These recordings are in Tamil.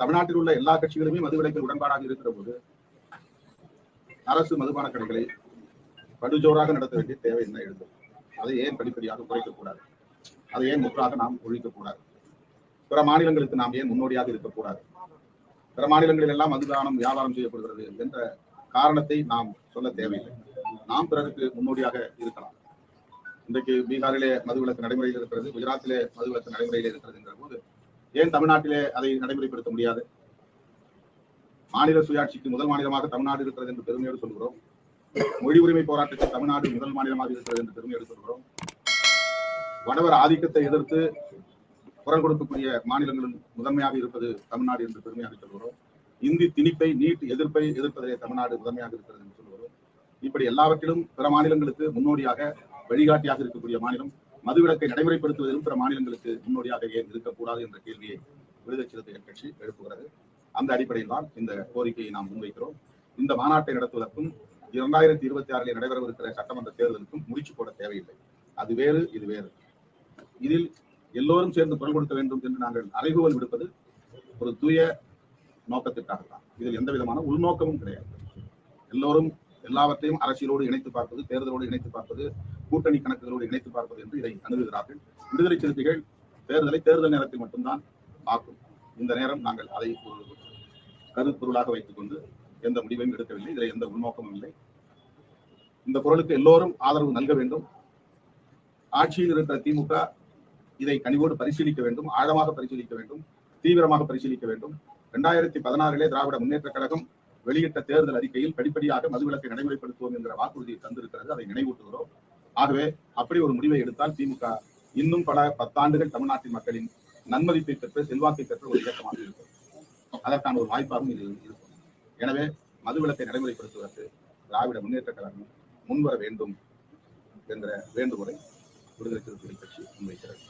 தமிழ்நாட்டில் உள்ள எல்லா கட்சிகளுமே மதுவிலக்கில் உடன்பாடாக இருக்கிற போது அரசு மதுபான கடைகளை படுஜோராக நடத்த வேண்டிய தேவை என்ன எழுந்தது அதை ஏன் படிப்படியாக குறைக்கக்கூடாது அதை ஏன் முற்றாக நாம் ஒழிக்கக்கூடாது பிற மாநிலங்களுக்கு நாம் ஏன் முன்னோடியாக இருக்கக்கூடாது பிற மாநிலங்களில் எல்லாம் மதுதானம் வியாபாரம் செய்யப்படுகிறது என்ற காரணத்தை நாம் சொல்ல தேவையில்லை. நாம் பிறருக்கு முன்னோடியாக இருக்கலாம். இன்றைக்கு பீகாரிலே மதுவிலக்கு நடைமுறையில் இருக்கிறது குஜராத்திலே மதுவிலக்கு நடைமுறையில் இருக்கிறது என்ற போது ஏன் தமிழ்நாட்டிலே அதை நடைமுறைப்படுத்த முடியாது? மாநில சுயாட்சிக்கு முதல் மாநிலமாக தமிழ்நாடு இருக்கிறது என்று பெருமையோடு சொல்கிறோம். மொழி உரிமை போராட்டத்தில் தமிழ்நாடு முதல் மாநிலமாக இருக்கிறது என்று பெருமையோடு சொல்கிறோம். வடவர் ஆதிக்கத்தை எதிர்த்து குரல் கொடுக்கக்கூடிய மாநிலங்களும் முதன்மையாக இருப்பது தமிழ்நாடு என்று பெருமையாக சொல்கிறோம். இந்தி திணிப்பை நீட் எதிர்ப்பை எதிர்ப்பதிலே தமிழ்நாடு முதன்மையாக இருக்கிறது என்று சொல்கிறோம். இப்படி எல்லாவற்றிலும் பிற மாநிலங்களுக்கு முன்னோடியாக வழிகாட்டியாக இருக்கக்கூடிய மாநிலம் மதுவிலக்கை நடைமுறைப்படுத்துவதிலும் பிற மாநிலங்களுக்கு முன்னோடியாக ஏன் இருக்கக்கூடாது என்ற கேள்வியை விடுதலை சிறுத்தைகள் கட்சி எழுப்புகிறது. அந்த அடிப்படையில் தான் இந்த கோரிக்கையை நாம் முன்வைக்கிறோம். இந்த மாநாட்டை நடத்துவதற்கும் இரண்டாயிரத்தி இருபத்தி ஆறில் நடைபெறவிருக்கிற சட்டமன்ற தேர்தலுக்கும் முடிச்சு போட தேவையில்லை. அது வேறு இது வேறு. இதில் எல்லோரும் சேர்ந்து குரல் கொடுக்க வேண்டும் என்று நாங்கள் அறைகூவல் விடுப்பது ஒரு தூய நோக்கத்திற்காக தான் இதில் எந்த விதமான உள்நோக்கமும் கிடையாது. எல்லோரும் எல்லாவற்றையும் அரசியலோடு இணைத்து பார்ப்பது தேர்தலோடு இணைத்து பார்ப்பது கூட்டணி கணக்குகளோடு இணைத்து பார்ப்பது என்று இதை அணுகுகிறார்கள். விடுதலை சிறுத்தைகள் தேர்தலை தேர்தல் நேரத்தில் மட்டும்தான் பார்க்கும். இந்த நேரம் நாங்கள் அதை ஒரு கருப்பொருளாக வைத்துக் கொண்டு எந்த முடிவையும் எடுக்கவில்லை. இதில் எந்த உள்நோக்கமும் இல்லை. இந்த குரலுக்கு எல்லோரும் ஆதரவு நல்க வேண்டும். ஆட்சியில் இருக்கிற திமுக இதை கனிவோடு பரிசீலிக்க வேண்டும். ஆழமாக பரிசீலிக்க வேண்டும். தீவிரமாக பரிசீலிக்க வேண்டும். இரண்டாயிரத்தி பதினாறிலே திராவிட முன்னேற்ற கழகம் வெளியிட்ட தேர்தல் அறிக்கையில் படிப்படியாக மதுவிலக்கை நடைமுறைப்படுத்துவோம் என்கிற வாக்குறுதியை தந்திருக்கிறது. அதை நினைவூட்டுகிறோம். ஆகவே அப்படி ஒரு முடிவை எடுத்தால் திமுக இன்னும் பல பத்தாண்டுகள் தமிழ்நாட்டின் மக்களின் நன்மதிப்பை பெற்று செல்வாக்கை பெற்ற ஒரு இயக்கமாக இருக்கும். அதற்கான ஒரு வாய்ப்பாகவும் இது இருக்கும். எனவே மதுவிலக்கை நடைமுறைப்படுத்துவதற்கு திராவிட முன்னேற்ற கழகம் முன்வர வேண்டும் என்ற வேண்டுகோளை விடுதலை சிறுத்தைகள் கட்சி முன்வைக்கிறது.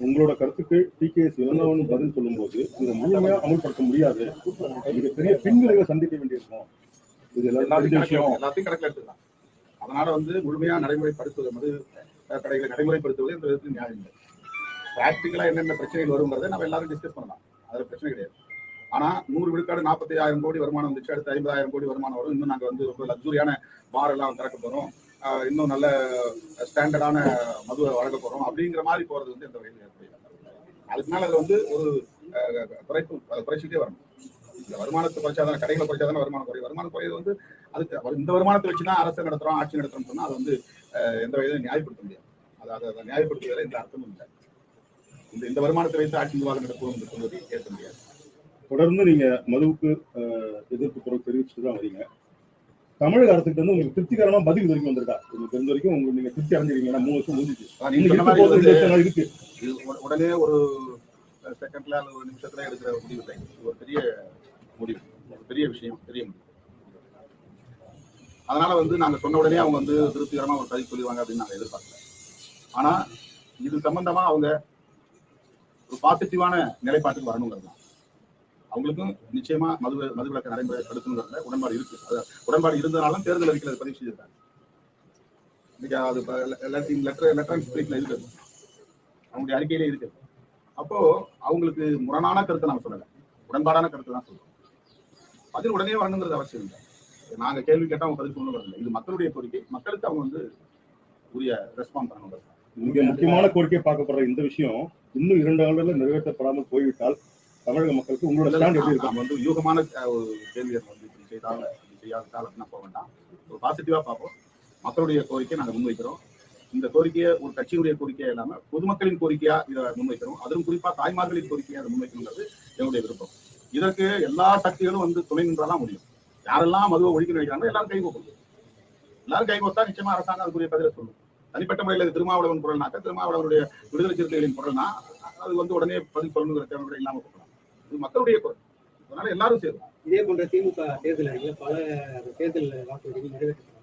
உங்களோட கருத்துக்கு டி. கே. எஸ். இளங்கவன் பதில் சொல்லும்போது இதை முழுமையா அமல்படுத்த முடியாது. மிகப்பெரிய பின்விளைவை சந்திக்க வேண்டியிருக்கும். இது எல்லாத்தையும் கணக்கில் எடுத்துக்கலாம். அதனால வந்து முழுமையா நடைமுறைப்படுத்துவது மது கடைகளை நடைமுறைப்படுத்துவது இந்த விதத்தில் நியாயம் இல்லை. பிராக்டிக்கலா என்னென்ன பிரச்சனைகள் வருங்கிறதை நம்ம எல்லாரும் டிஸ்கஸ் பண்ணலாம். அதுல பிரச்சனை கிடையாது. ஆனா நூறு விழுக்காடு நாற்பத்தி ஆயிரம் கோடி வருமானம் வந்துச்சு அடுத்து ஐம்பதாயிரம் கோடி வருமானம் வரும். இன்னும் நாங்க வந்து ரொம்ப லக்ஸூரியான பார் எல்லாம் திறக்க போறோம். இன்னும் நல்ல ஸ்டாண்டர்டான மதுவை வழங்க போறோம். அப்படிங்கிற மாதிரி போறது வந்து எந்த வகையில் அதுக்கு மேல அது வந்து ஒரு குறைப்பு அதை குறைச்சிட்டே வரணும். இந்த வருமானத்தை குறைச்சாதான் கடைகளை குறைச்சாதான வருமானம் குறையும். வருமானம் குறையது வந்து அதுக்கு அவர் இந்த வருமானத்தை வச்சு தான் அரசு நடத்துறோம் ஆட்சி நடத்துறோம்னு சொன்னா அது வந்து எந்த வகையிலும் நியாயப்படுத்த முடியாது. அதாவது அதை நியாயப்படுத்துவதில் எந்த அர்த்தமும் இல்லை. இந்த இந்த வருமானத்தை வைத்து ஆட்சி நிர்வாகம் நடத்துவோம் என்று சொல்வதை ஏற்க முடியாது. தொடர்ந்து நீங்க மதுவுக்கு எதிர்ப்பு குரல் தெரிவிச்சுட்டு தான் வரீங்க. தமிழக அரசுக்கு வந்து உங்களுக்கு திருப்திகரமா பதில் வரைக்கும் வந்திருக்கா? உங்களுக்கு தெரிஞ்ச வரைக்கும் உங்களுக்கு நீங்க திருப்தி அடைஞ்சிருக்கீங்க. மூணு வருஷம் முடிஞ்சிச்சு. இருக்க. உடனே ஒரு செகண்ட்ல ஒரு நிமிஷத்துல எடுக்கிற முடிவு ஒரு பெரிய முடிவு. ஒரு பெரிய விஷயம் பெரிய முடிவு. அதனால வந்து நாங்கள் சொன்ன உடனே அவங்க வந்து திருப்திகரமாக ஒரு பதில் சொல்லுவாங்க அப்படின்னு நாங்கள் எதிர்பார்க்கல. ஆனால் இது சம்பந்தமாக அவங்க ஒரு பாசிட்டிவான நிலைப்பாட்டுக்கு வரணுங்கிறது தான். அவங்களுக்கும் நிச்சயமா மது மதுவிலக்க நடைமுறைப்படுத்தணுங்கிறதுல உடன்பாடு இருக்கு. அது உடன்பாடு இருந்தனாலும் தேர்தல் அறிக்கையில் பதிவு செய்திருக்காங்க. இன்னைக்கு அது லெட்டர் எலக்ட்ரானிக் அண்ட் இருக்கிறது இருக்குது அவங்களுடைய அறிக்கையிலே இருக்கு. அப்போ அவங்களுக்கு முரணான கருத்தை நான் சொல்லலை. உடன்பாடான கருத்தை தான் சொல்றோம். பதில் உடனே வரணுங்கிறது அவசியம் இல்லை. நாங்க கேள்வி கேட்டா அவங்க பதில் சொல்லணும் வரல இது மக்களுடைய கோரிக்கை. மக்களுக்கு அவங்க வந்து உரிய ரெஸ்பாண்ட் பண்ணணும். மிக முக்கியமான கோரிக்கை பார்க்கப்படுற இந்த விஷயம் இன்னும் இரண்டு ஆண்டுகளில் நிறைவேற்றப்படாமல் போய்விட்டால் தமிழக மக்களுக்கு உங்களோட ஸ்டாண்ட் எப்படி இருக்கும்? வந்து யூகமான ஒரு கேள்வியை வந்து இப்படி செய்தால் இப்படி செய்யாவிட்டால் அப்படின்னா போக வேண்டாம். ஒரு பாசிட்டிவா பார்ப்போம். மக்களுடைய கோரிக்கை நாங்க முன்வைக்கிறோம். இந்த கோரிக்கையை ஒரு கட்சியுடைய கோரிக்கையா இல்லாம பொதுமக்களின் கோரிக்கையா இதை முன்வைக்கிறோம். அதிலும் குறிப்பா தாய்மார்களின் கோரிக்கையா அதை முன்வைக்கணுங்கிறது என்னுடைய விருப்பம். இதற்கு எல்லா சக்திகளும் வந்து துணை நின்றாதான் முடியும். யாரெல்லாம் மதுவை ஒழிக்க நினைக்கிறாங்களோ எல்லாரும் கை கோக்கணும் எல்லாரும் கை கோத்தா நிச்சயமா அரசாங்கம் அதுக்குரிய பதில சொல்லும். தனிப்பட்ட முறையில் திருமாவளவன் குரல்னாக்க திருமாவளவனுடைய விடுதலை சிறுத்தைகளின் குரல்னா அது வந்து உடனே பதில் சொல்லணுங்கிற தேவை இல்லாம போகலாம். இது மக்களுடைய குரல். அதனால எல்லாரும் சேரும் இதே போன்ற திமுக தேர்தல் அறிக்கையில் பல தேர்தல் வாக்குறுதிகள் நிறைவேற்றப்பட்டாங்க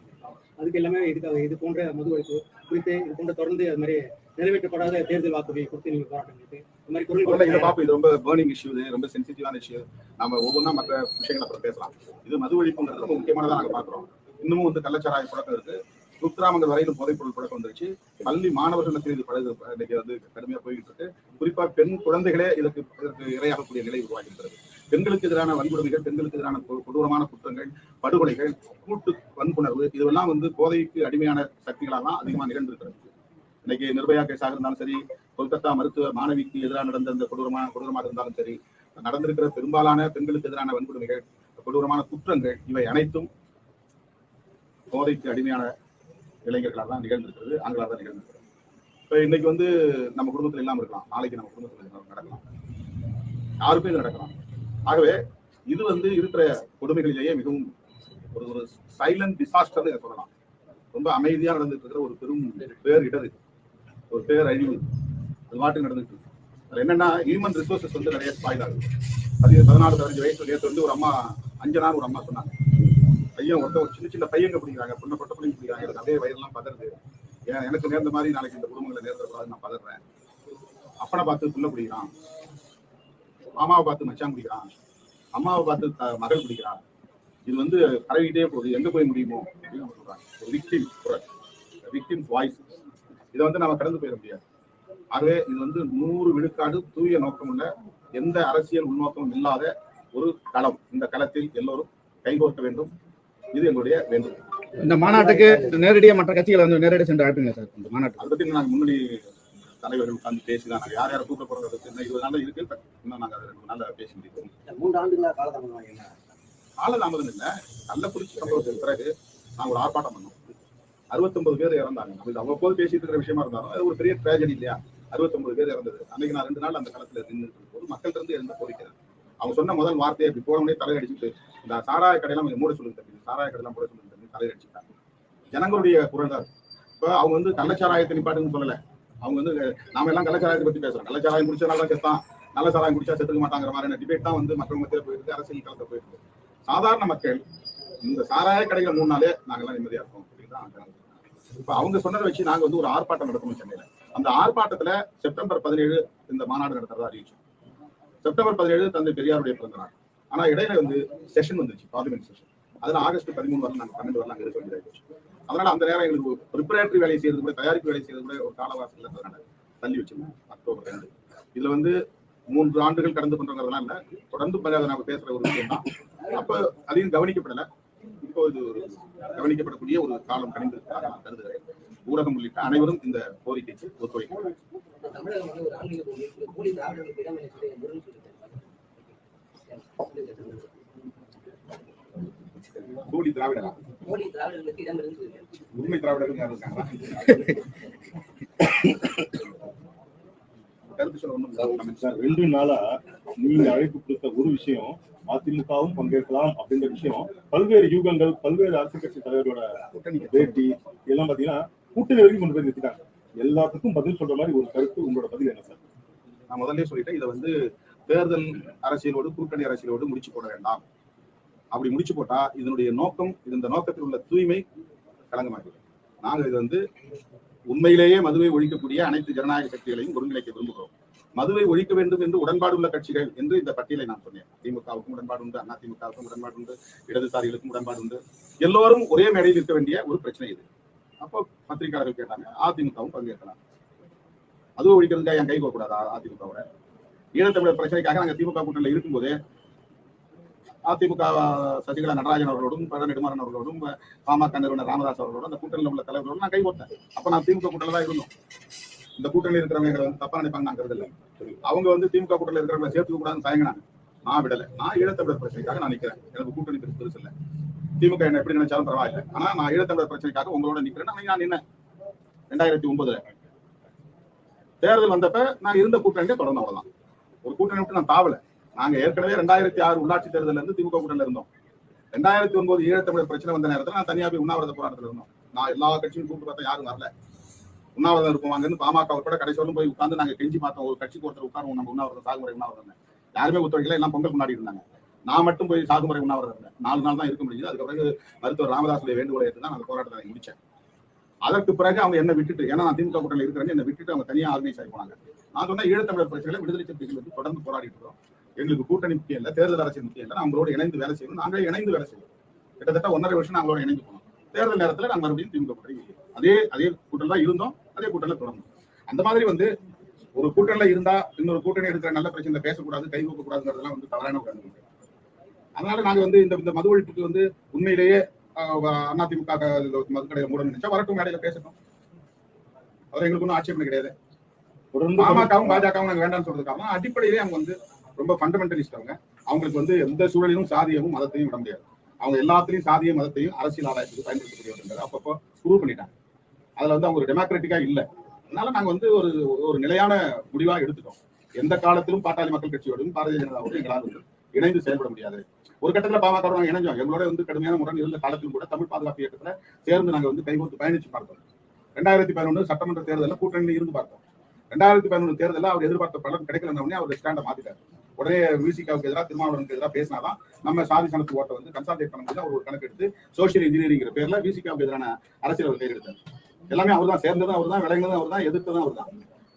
அதுக்கு எல்லாமே இதுக்காக இது போன்ற மது ஒழிப்பு குறித்து இது போன்ற தொடர்ந்து அது மாதிரி நிறைவேற்றப்படாத தேர்தல் வாக்குறுதியை குறித்து நீங்க போராட்டங்களுக்கு இந்த மாதிரி குரல் முதல்ல இதை கொடுக்க பார்ப்போம் இது ரொம்ப பேர்னிங் இஷ்யூ இது ரொம்ப சென்சிட்டிவான இஷ்யூ நம்ம ஒவ்வொன்றா மற்ற விஷயங்களை அப்புறம் பேசலாம். இது மது ஒழிப்புங்கிறது ரொம்ப முக்கியமானதா நாங்க பாக்குறோம் இன்னமும் வந்து கள்ளச்சாராய புழக்கம் இருக்கு. உத்ராமங்கள் வரையிலும் போதைப் பொருள் புழக்கம் வந்துருச்சு. பள்ளி மாணவர்களுக்கு இது பழகு இன்னைக்கு வந்து கடுமையா போய்கிட்டு இருக்கு. குறிப்பா பெண் குழந்தைகளே இதற்கு இதற்கு இரையாகக்கூடிய நிலை உருவாகி இருக்கிறது பெண்களுக்கு எதிரான வன்கொடுமைகள் பெண்களுக்கு எதிரான கொடூரமான குற்றங்கள் படுகொலைகள் கூட்டு வன்புணர்வு இதெல்லாம் வந்து போதைக்கு அடிமையான சக்திகளாலாம் அதிகமாக நிகழ்ந்திருக்கிறது. இன்னைக்கு நிர்பயா கேஸாக இருந்தாலும் சரி கொல்கத்தா மருத்துவ மாணவிக்கு எதிராக நடந்த அந்த கொடூரமான கொடூரமாக இருந்தாலும் சரி நடந்திருக்கிற பெரும்பாலான பெண்களுக்கு எதிரான வன்கொடுமைகள் கொடூரமான குற்றங்கள் இவை அனைத்தும் போதைக்கு அடிமையான இளைஞர்களால் தான் நிகழ்ந்திருக்கிறது ஆண்களால் தான் நிகழ்ந்திருக்கிறது. இப்போ இன்னைக்கு வந்து நம்ம குடும்பத்தில் இல்லாமல் இருக்கலாம். நாளைக்கு நம்ம குடும்பத்தில் நடக்கலாம். யாருக்கும் இது நடக்கலாம். ஆகவே இது வந்து இருக்கிற கொடுமைகளிலேயே மிகவும் ஒரு ஒரு சைலண்ட் டிசாஸ்டர்னு சொல்லலாம். ரொம்ப அமைதியாக நடந்துட்டு இருக்கிற ஒரு பெரும் பேர் இடர் இது. ஒரு பேர் அழிவு அது மாட்டு நடந்துட்டு இருக்கு. அதுல என்னன்னா ஹியூமன் ரிசோர்சஸ் வந்து நிறைய ஸ்பாயில் ஆகுது அது பதினாலு பதினஞ்சு வயசு நேற்று வந்து ஒரு அம்மா அஞ்சனான்னு ஒரு அம்மா சொன்னாங்க. பையன் ஒருத்த ஒரு சின்ன சின்ன பையங்க பிடிக்கிறாங்க பொண்ணை பொட்ட பிள்ளைங்க பிடிக்கிறாங்க. எனக்கு அதே வயதெல்லாம் பதறது. ஏன் எனக்கு நேர்ந்த மாதிரி நாளைக்கு இந்த குடும்பங்களை நேர்ந்தக்கூடாது நான் பதறேன். அப்பனை பார்த்து புள்ள பிடிக்கிறான். மாமாவை பார்த்து மச்சான் பிடிக்கிறான். அம்மாவை பார்த்து த- மகள் பிடிக்கிறான். இது வந்து பரவிட்டே போகுது. எங்க போய் முடியுமோ அப்படின்னு சொல்றாங்க. ஒரு விக்டிம் குரல். விக்டிம் வாய்ஸ் இதை வந்து நம்ம கடந்து போயிட முடியாது. ஆகவே இது வந்து நூறு விழுக்காடு தூய நோக்கமுள்ள எந்த அரசியல் உள்நோக்கமும் இல்லாத ஒரு களம். இந்த களத்தில் எல்லோரும் கைகோர்க்க வேண்டும். இது எங்களுடைய வேண்டுகோள். இந்த மாநாட்டுக்கு நேரடியாக மற்ற கட்சிகளை வந்து நேரடியாக சென்று அழைப்பீங்க சார்? இந்த மாநாட்டுக்கு. அதை பத்தி நாங்க முன்னாடி தலைவர்கள் உட்கார்ந்து பேசிதான். நாங்க யார் யாரை கூப்பிட போறது இன்னும் இருபது நாள் இருக்கு. இன்னும் நாங்க அதை ரெண்டு நாள்ல பேசி முடிப்போம் மூன்று ஆண்டுகளா காலதாமதம் என்ன? காலதாமதம் இல்ல. கள்ளக்குறிச்சி சம்பவத்துக்கு பிறகு நாங்க ஒரு ஆர்ப்பாட்டம் பண்ணோம். அறுபத்தொன்பது பேர் இறந்தாங்க. நம்ம இது அவ்வப்போது பேசிட்டு இருக்கிற விஷயமா இருந்தாலும் அது ஒரு பெரிய ட்ராஜடி இல்லையா? அறுபத்தொன்பது பேர் இறந்தது. அன்னைக்கு நான் ரெண்டு நாள் அந்த களத்துல நின்று போது மக்கள் இருந்து எழுந்த கோரிக்கிறேன் அவங்க சொன்ன முதல் வார்த்தையை அப்படி போனோடனே தலை அடிச்சுட்டு இந்த சாராய கடையெல்லாம் கொஞ்சம் மூட சொல்லுங்க தம்பி. சாராய கடையெல்லாம் மூட சொல்லுங்க தம்பி. தலையடிச்சுட்டாங்க ஜனங்களுடைய குரல் தான். இப்போ அவங்க வந்து கள்ளச்சாராயத்தை நிப்பாட்டுன்னு சொல்லல. அவங்க வந்து நாம எல்லாம் கள்ளச்சாராயத்தை பத்தி பேசுறோம். கள்ளச்சாராயம் குடிச்சனால தான் செத்தான். நல்ல சாராயம் குடிச்சா செத்துக்க மாட்டாங்கிற மாதிரியான டிபேட் தான் வந்து மற்றவங்க மத்தியில் போயிருக்கு. அரசியல் களத்தை போயிருக்கு. சாதாரண மக்கள் இந்த சாராய கடைகள் மூணு நாளே நாங்கெல்லாம் நிம்மதியா இருக்கோம் அப்படின்னு தான் இப்ப அவங்க சொன்னதை வச்சு நாங்க வந்து ஒரு ஆர்ப்பாட்டம் நடத்தணும் சென்னையில. அந்த ஆர்ப்பாட்டத்துல செப்டம்பர் பதினேழு இந்த மாநாடு நடத்துறதா அறிவிச்சோம். செப்டம்பர் பதினேழு தந்தை பெரியாருடைய பிறந்த நாள். ஆனா இடையில வந்து செஷன் வந்துச்சு பார்லிமெண்ட் செஷன் அதுல ஆகஸ்ட் பதிமூணு வரலாம் நாங்க பன்னெண்டு வரலாம் இருக்க வேண்டியதாக அதனால அந்த நேரம் எங்களுக்கு ப்ரிப்பரேட்டரி வேலை செய்யறது கூட தயாரிப்பு வேலை செய்யறது கூட ஒரு காலவாசல் இருந்ததுனால தள்ளி வச்சிருந்தோம் அக்டோபர் ரெண்டு. இதுல வந்து மூன்று ஆண்டுகள் கடந்து பண்றதுனால தொடர்ந்து ப- அதை பேசுற ஒரு விஷயம் தான் அப்ப அதையும் கவனிக்கப்படல. இப்போ இது ஒரு கவனிக்கப்படக்கூடிய ஒரு காலம் கணிந்திருக்கிறார் நான் கருதுகிறேன். ஊடகம் உள்ளிட்ட அனைவரும் இந்த கோரிக்கைக்கு ஒத்துழைக்கிறார் கூலி திராவிடரா? உண்மை திராவிடர்கள் யாரும் இருக்காங்களா கருத்து சொல்ல ரெண்டு நாளா நீங்க அழைப்பு கொடுத்த ஒரு விஷயம் அதிமுகவும் பங்கேற்கலாம் அப்படின்ற விஷயம். பல்வேறு யூகங்கள் பல்வேறு அரசியல் கட்சி தலைவர்களோட கூட்டணி பேட்டி இதெல்லாம் பாத்தீங்கன்னா கூட்டணி வரைக்கும் கொண்டு போய் நிறுத்திட்டாங்க. எல்லாத்துக்கும் பதில் சொல்ற மாதிரி ஒரு கருத்து உங்களோட பதில் என்ன சார்? நான் முதல்ல சொல்லிட்டேன் இதை வந்து தேர்தல் அரசியலோடு கூட்டணி அரசியலோடு முடிச்சு போட வேண்டாம். அப்படி முடிச்சு போட்டா இதனுடைய நோக்கம் இது இந்த நோக்கத்தில் உள்ள தூய்மை களங்கமாகிறது நாங்கள் இது வந்து உண்மையிலேயே மதுவை ஒழிக்கக்கூடிய அனைத்து ஜனநாயக சக்திகளையும் ஒருங்கிணைக்க விரும்புகிறோம். மதுவை ஒழிக்க வேண்டும் என்று உடன்பாடு உள்ள கட்சிகள் என்று இந்த பட்டியலை நான் சொன்னேன். திமுகவுக்கும் உடன்பாடு உண்டு அண்ணா திமுகவுக்கும் உடன்பாடு உண்டு இடதுசாரிகளுக்கும் உடன்பாடு உண்டு எல்லோரும் ஒரே மேடையில் இருக்க வேண்டிய ஒரு பிரச்சனை இது. அப்போ பத்திரிகையாளர்கள் கேட்டாங்க அதிமுகவும் பங்கேற்கலாம். அதுவும் ஒழிக்கிறதுக்காக என் கை கூடாதா அதிமுகவோட? ஈழத்தமிழர் பிரச்சனைக்காக நாங்க திமுக கூட்டணியில் இருக்கும்போது அதிமுக சசிகலா நடராஜன் அவர்களோடும் பழ நெடுமாறன் அவர்களோடும் பாமக நிறுவனர் ராமதாஸ் அவர்களோடும் அந்த கூட்டணியில் உள்ள தலைவர்களோடும் நான் கை போட்டேன் அப்ப நான் திமுக கூட்டணியில் தான் இருந்தோம். இந்த கூட்டணியில் இருக்கிறவங்க எங்களை வந்து தப்பா நினைப்பாங்க நான் கருதல அவங்க வந்து திமுக கூட்டணியில் இருக்கிறவங்க சேர்த்துக்க கூடாதுன்னு தயங்கினாங்க. நான் விடல. நான் ஈழத்தமிழர் பிரச்சனைக்காக நான் நிக்கிறேன். எனக்கு கூட்டணி பெருசு பெருசு இல்லை. திமுக என்ன எப்படி நினைச்சாலும் பரவாயில்ல. ஆனா நான் ஈழத்தமிழர் பிரச்சனைக்காக உங்களோட நிக்கிறேன். நான் நின்னேன். ரெண்டாயிரத்தி ஒன்பதுல. தேர்தல் வந்தப்ப நான் இருந்த கூட்டணியே தொடர்ந்து அவ்வளவுதான். ஒரு கூட்டணி விட்டு நான் தாவல. நாங்க ஏற்கனவே ரெண்டாயிரத்தி ஆறு உள்ளாட்சி தேர்தல இருந்து திமுக கூட்டணியில இருந்தோம். ரெண்டாயிரத்தி ஒன்பது ஈழத்தமிழர் பிரச்சனை வந்த நேரத்துல நான் தனியா போய் உண்ணாவிரத போராட்டத்துல இருந்தோம். நான் எல்லா கட்சியும் கூப்பிட்டு பார்த்தா யாரும் வரல. உண்ணாவிரதம் இருப்போம் அங்கிருந்து பாமக உட்பட கடைசியோரும் போய் உட்கார்ந்து நாங்க கெஞ்சி பார்த்தோம். ஒரு கட்சிக்கு ஒருத்தர் உட்காருவோம். நம்ம உண்ணாவிரதம் சாகுமுறை உண்ணாவிரதம் யாருமே ஒத்துழைக்கல. எல்லாம் பொங்கல் கொண்டாடி இருந்தாங்க. நான் மட்டும் போய் சாகுமுறை உண்ணாவிரதம் இருந்தேன் நாலு நாள் தான் இருக்க முடியுது அதுக்கு பிறகு மருத்துவர் ராமதாசுடைய வேண்டுகோளை ஏற்று தான் அந்த போராட்டத்தை முடிச்சேன் அதற்கு பிறகு அவங்க என்ன விட்டுட்டு ஏன்னா நான் திமுக கூட்டணியில் இருக்கிறேன்னு என்ன விட்டுட்டு அவங்க தனியா ஆர்கனைஸ் ஆகி போனாங்க. நான் சொன்ன ஈழத்தமிழர் பிரச்சனைகளை விடுதலை சிறுத்தைகள் வந்து தொடர்ந்து போராடிட்டு இருக்கிறோம். எங்களுக்கு கூட்டணி முக்கியம் இல்லை தேர்தல் அரசியல் முக்கியம் இல்லை. நம்மளோட இணைந்து வேலை செய்யணும். நாங்களே இணைந்து வேலை செய்வோம் கிட்டத்தட்ட ஒன்றரை வருஷம் நாங்களோட இணைந்து போனோம். தேர்தல் நேரத்துல நாங்கள் மறுபடியும் திமுக கூட்டணி அதே அதே கூட்டம் தான் இருந்தோம். அதே கூட்டணியில் தொடர்ந்தோம் அந்த மாதிரி வந்து ஒரு கூட்டணியில இருந்தா இன்னொரு கூட்டணி இருக்கிற நல்ல பிரச்சனை பேசக்கூடாது கை கூக்க கூடாதுங்கிறதெல்லாம் வந்து தவறான ஒரு கருத்து. அதனால நாங்க வந்து இந்த இந்த மது ஒழிப்புக்கு வந்து உண்மையிலேயே அதிமுக மதுக்கடையை மூட நினைச்சா வரட்டும் மேடையில பேசட்டும். அவர் எங்களுக்கு ஒன்றும் ஆட்சேபனை கிடையாது. பாமகவும் பாஜகவும் நாங்க வேண்டாம்னு சொல்றதுக்காக அடிப்படையிலே அவங்க வந்து ரொம்ப ஃபண்டமெண்டலிஸ்ட் அவங்க. அவங்களுக்கு வந்து எந்த சூழலிலும் சாதியமும் மதத்தையும் விட முடியாது. அவங்க எல்லாத்துலயும் சாதிய மதத்தையும் அரசியல் ஆதாயத்துக்கு பயன்படுத்தக்கூடியவர்கள். அப்பப்போ ப்ரூவ் பண்ணிட்டாங்க. அதுல வந்து அவங்க டெமோக்ராட்டிக்கா இல்ல. அதனால நாங்க வந்து ஒரு ஒரு நிலையான முடிவா எடுத்துட்டோம். எந்த காலத்திலும் பாட்டாளி மக்கள் கட்சியோடும் பாரதிய ஜனதாவோடும் எங்களால் வந்து இணைந்து செயல்பட முடியாது. ஒரு கட்டத்துல பாமக இணைஞ்சோம். எங்களோட வந்து கடுமையான முரண் இருந்த காலத்திலும் கூட தமிழ் பாதுகாப்பு இயக்கத்துல சேர்ந்து நாங்க வந்து கைகோர்த்து பயணிச்சு பார்த்தோம். ரெண்டாயிரத்தி பதினொன்று சட்டமன்ற தேர்தலில் கூட்டணி இருந்து பார்த்தோம். ரெண்டாயிரத்தி பதினொன்று தேர்தலில் அவர் எதிர்பார்த்த பலன் கிடைக்கலன்னு உடனே அவர் ஸ்டாண்டை மாத்திட்டாரு. உடனே விசிகாவுக்கு எதிராக திருமாவளவனுக்கு எதிராக பேசினாதான் நம்ம சாதி சனத்து ஓட்டை வந்து கன்சால்டேட் பண்ண முடியாது அவர் ஒரு கணக்கு எடுத்து சோசியல் இன்ஜினியரிங்கிற பேர்ல விசிகாவுக்கு எதிரான அரசியல் அவர் கையெடுத்தார் எல்லாமே அவர் தான் சேர்ந்ததும் அவர் தான் விளைஞ்சதும் அவர் தான் எதிர்த்ததும் அவர் தான்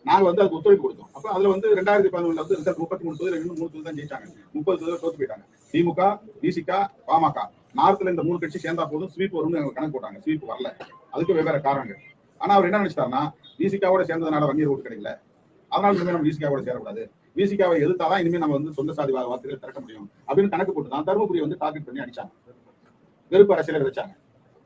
நாங்க வந்து அதுக்கு ஒத்துழைப்பு கொடுத்தோம். அப்ப அதுல வந்து ரெண்டாயிரத்தி பதினொன்றுல வந்து ரிசல்ட் முப்பத்தி மூணு தொகுதி ரெண்டு மூணு தொகுதி தான் ஜெயிச்சாங்க. முப்பது தொகுதியில் தோத்து போயிட்டாங்க. திமுக விசிகா பாமக. நார்த்ல இந்த மூணு கட்சி சேர்ந்தா போதும். ஸ்வீப் வரும்னு அவங்க கணக்கு போட்டாங்க. ஸ்வீப் வரல. அதுக்கு வெவ்வேறு காரணங்கள். ஆனா அவர் என்ன நினைச்சாருன்னா விசிகாவோட சேர்ந்ததுனால வன்னியர் ஓட்டு கிடைக்கல. அதனால இனிமே நம்ம விசிகாவோட சேரக்கூடாது. விசிகாவை எதிர்த்தாதான் இனிமே நம்ம வந்து சொந்த சாதி வார்த்தைகளை திறக்க முடியும் அப்படின்னு கணக்கு போட்டு தான் தருமபுரியை வந்து டார்கெட் பண்ணி அடிச்சாங்க. வெறுப்பு அரசியலை வச்சாங்க.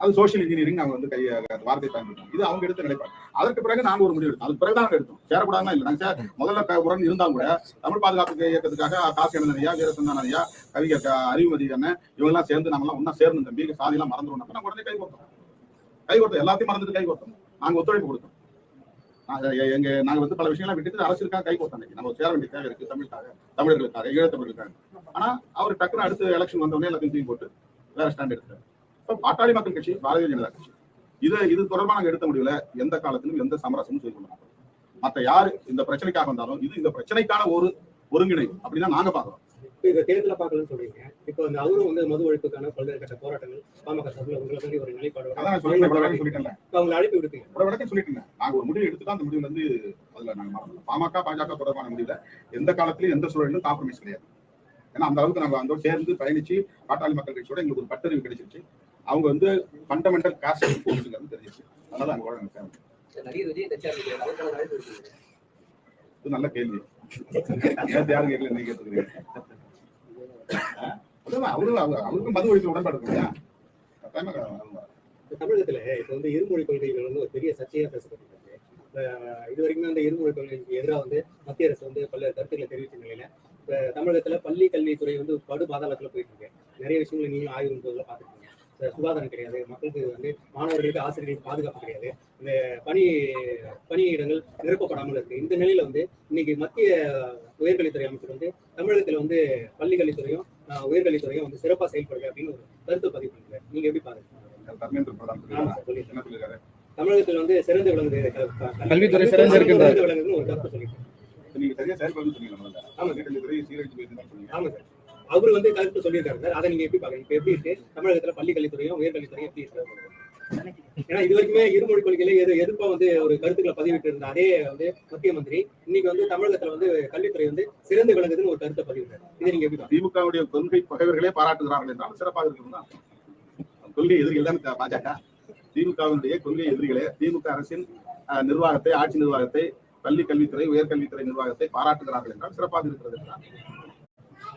அது சோஷியல் இன்ஜினியரிங் அவங்க வந்து கை வார்த்தை பயன்படுத்தாங்க இது அவங்க எடுத்த நிலைப்பாடு. அதற்கு பிறகு நாங்க ஒரு முடிவு எடுத்தோம். அதுக்கு பிறகு நாங்க எடுத்தோம். சேரக்கூடாதுன்னா இல்ல. நாங்க முதல்ல உடன் இருந்தாலும் கூட தமிழ் பாதுகாப்பு இயக்கத்துக்காக காசு எழுந்தனையா வீரசந்தான ஐயா கவிஞர் அறிவுமதி அண்ணன் இவங்க எல்லாம் சேர்ந்து நம்ம எல்லாம் ஒன்னா சேர்ந்து தம்பி சாதி எல்லாம் மறந்துடும் நாங்க உடனே கை கொடுத்தோம். கை கொடுத்தோம். எல்லாத்தையும் மறந்துட்டு கை கொடுத்தோம். நாங்க ஒத்துழைப்பு கொடுத்தோம். நாங்க எங்க நாங்க வந்து பல விஷயங்களை விட்டுட்டு அரசுக்காக கை கொடுத்தோம் இன்னைக்கு. நம்ம சேர வேண்டிய தேவை இருக்கு. தமிழுக்காக தமிழர்களுக்காக ஈழத்தமிழர்களுக்காக. ஆனா அவர் டக்குனு அடுத்த எலெக்ஷன் வந்தோடனே எல்லாத்தையும் போட்டு வேற ஸ்டாண்ட் எடுத்தார் பாட்டாளி மக்கள் கட்சி பாரதிய ஜனதா கட்சி. இது இது தொடர்பா நாங்க எடுத்த முடிவுல எந்த காலத்திலும் எந்த சமரசமும் செய்து கொள்ள மாட்டோம். மத்த யாரு இந்த பிரச்சனைக்காக வந்தாலும் இது இந்த பிரச்சனைக்கான ஒரு ஒருங்கிணைவு அப்படின்னா நாங்க பாக்குறோம் இப்ப இந்த தேர்தலை பார்க்கலன்னு சொல்றீங்க. இப்போ அந்த அவரும் வந்து மது ஒழிப்புக்கான பல்வேறு கட்ட போராட்டங்கள் பாமக சார்பில் உங்களை மாதிரி ஒரு நிலைப்பாடு சொல்லிட்டேன் அவங்க அழைப்பு விடுப்பீங்க. விளக்கம் சொல்லிட்டேன் நாங்க ஒரு முடிவு எடுத்துட்டா அந்த முடிவுல இருந்து அதுல நாங்க மாறணும் பாமக பாஜக தொடர்பான முடிவுல எந்த காலத்திலும் எந்த சூழலிலும் காம்ப்ரமைஸ் கிடையாது. ஏன்னா அந்த அளவுக்கு நாங்க அந்த சேர்ந்து பயணிச்சு பாட்டாளி மக்கள் கட்சியோட எங்களுக்கு ஒரு பட்டறிவு கிடைச்சிருச்சு. அவங்க வந்து ஃபண்டமெண்டல் காஸ்ட் போர்ஸுங்கிறது தெரிஞ்சிச்சு. அதனால அங்க கூட. இது நல்ல கேள்வி. யாரும் கேட்கல நீங்க கேட்டுக்கிறீங்க. அவரு அவங்க- அவருக்கும் மது ஒழிப்பு உடன்பாடு இல்லையா கட்டாயமா தமிழகத்துல இப்போ வந்து இருமொழி கொள்கைகள் வந்து ஒரு பெரிய சர்ச்சையா பேசப்பட்டிருக்கு. இது வரைக்குமே அந்த இருமொழி கொள்கைக்கு எதிராக வந்து மத்திய அரசு வந்து பல கருத்துக்களை தெரிவித்த நிலையில இப்ப தமிழகத்துல பள்ளி கல்வித்துறை வந்து படு பாதாளத்துல போயிட்டு இருக்கு. நிறைய விஷயங்களை நீங்களும் ஆய்வு போதுல பாத்துருக்கீங்க சுகாதாரம் கிடையாது. மக்களுக்கு வந்து மாணவர்களுக்கு ஆசிரியர்களுக்கு பாதுகாப்பு கிடையாது. இந்த பணி பணியிடங்கள் நிரப்பப்படாமல் இருக்கு. இந்த நிலையில வந்து இன்னைக்கு மத்திய உயர்கல்வித்துறை அமைச்சர் வந்து தமிழகத்துல வந்து பள்ளி கல்வித்துறையும் ஆஹ், உயர்கல்வித்துறையும் வந்து சிறப்பா செயல்படுது அப்படின்னு ஒரு கருத்து பதிவு பண்ணுறாரு நீங்க எப்படி பாருங்க தமிழகத்தில் வந்து சிறந்து விளங்குது கல்வித்துறை சிறந்து விளங்குதுன்னு ஒரு கருத்து சொல்லியிருக்காரு. நீங்க சரியா செயல்படுன்னு சொன்னீங்க. ஆமா சார். அவர் வந்து கருத்து சொல்லியிருக்காரு சார். அதை நீங்க எப்படி பாக்குறீங்க இப்ப எப்படி இருக்கு? தமிழகத்துல பள்ளி கல்வித்துறையும் உயர்கல்வித்துறையும் எப்படி இருக்கு? ஏன்னா இது வரைக்குமே இருமொழி கொள்கையில எது எதிர்ப்பா வந்து ஒரு கருத்துக்களை பதிவிட்டு இருந்த அதே வந்து மத்திய மந்திரி இன்னைக்கு வந்து தமிழகத்துல வந்து கல்வித்துறை வந்து சிறந்து விளங்குதுன்னு ஒரு கருத்தை பதிவிட்டாரு இதை நீங்க எப்படி திமுகவுடைய கொள்கை பகைவர்களே பாராட்டுகிறார்கள் என்றால் சிறப்பாக இருக்கிறது கொள்கை எதிரிகள் தான் பாஜக? திமுகவினுடைய கொள்கை எதிரிகளே திமுக அரசின் நிர்வாகத்தை ஆட்சி நிர்வாகத்தை பள்ளி கல்வித்துறை உயர்கல்வித்துறை நிர்வாகத்தை பாராட்டுகிறார்கள் என்றால் சிறப்பாக இருக்கிறது